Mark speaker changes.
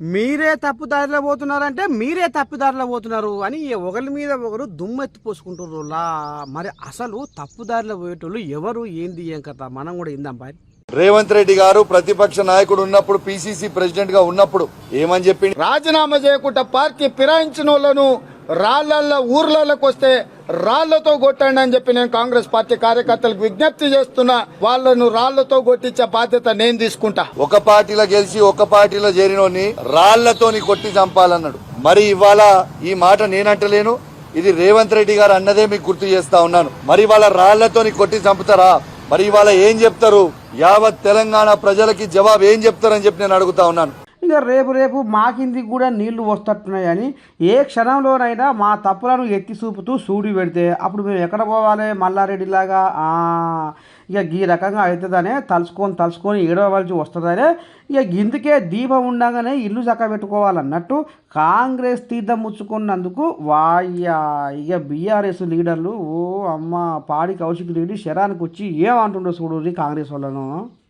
Speaker 1: మీరే తప్పుదారిలో పోతున్నారంటే మీరే తప్పుదారిలో పోతున్నారు అని ఒకరి మీద ఒకరు దుమ్మెత్తి పోసుకుంటున్నారు లా మరి అసలు తప్పుదారిలో పోయేటోళ్ళు ఎవరు? ఏంది ఏం కథ? మనం కూడా ఇందాం బాయ్.
Speaker 2: రేవంత్ రెడ్డి గారు ప్రతిపక్ష నాయకుడు ఉన్నప్పుడు పిసిసి ప్రెసిడెంట్గా ఉన్నప్పుడు ఏమని చెప్పి
Speaker 3: రాజీనామా చేయకుండా పార్టీ ఫిరాయించిన వాళ్ళను రాళ్ళల్లో ఊర్లలోకి వస్తే రాళ్ళతో కొట్టండి అని చెప్పి నేను కాంగ్రెస్ పార్టీ కార్యకర్తలకు విజ్ఞప్తి చేస్తున్నా. వాళ్ళను రాళ్ళతో కొట్టించే బాధ్యత నేను తీసుకుంటా.
Speaker 2: ఒక పార్టీలో గెలిచి ఒక పార్టీలో చేరినోని రాళ్ళతోని కొట్టి చంపాలన్నాడు. మరి ఇవాళ ఈ మాట నేనంటలేను. ఇది రేవంత్ రెడ్డి గారు అన్నదే మీకు గుర్తు చేస్తా ఉన్నాను. మరి ఇవాళ రాళ్ళతోని కొట్టి చంపుతారా? మరి ఇవాళ ఏం చెప్తారు? యావత్ తెలంగాణ ప్రజలకి జవాబు ఏం చెప్తారని చెప్పి నేను అడుగుతా ఉన్నాను.
Speaker 1: ఇక రేపు రేపు మా కిందికి కూడా నీళ్ళు వస్తున్నాయని ఏ క్షణంలోనైనా మా తప్పులను ఎత్తి చూపుతూ సూడి పెడితే అప్పుడు మేము ఎక్కడ పోవాలి? మల్లారెడ్డిలాగా? ఇక ఈ రకంగా అవుతుందనే తలుచుకొని తలుచుకొని ఏడవలసి వస్తుందనే ఇక ఇందుకే దీపం ఉండగానే ఇల్లు చక్క పెట్టుకోవాలన్నట్టు కాంగ్రెస్ తీర్థం ముచ్చుకున్నందుకు వాయ్యా ఇక బీఆర్ఎస్ లీడర్లు ఓ అమ్మ పాడి కౌశిక్ రెడ్డి శరానికి వచ్చి ఏమంటుండో చూడు కాంగ్రెస్ వాళ్ళను.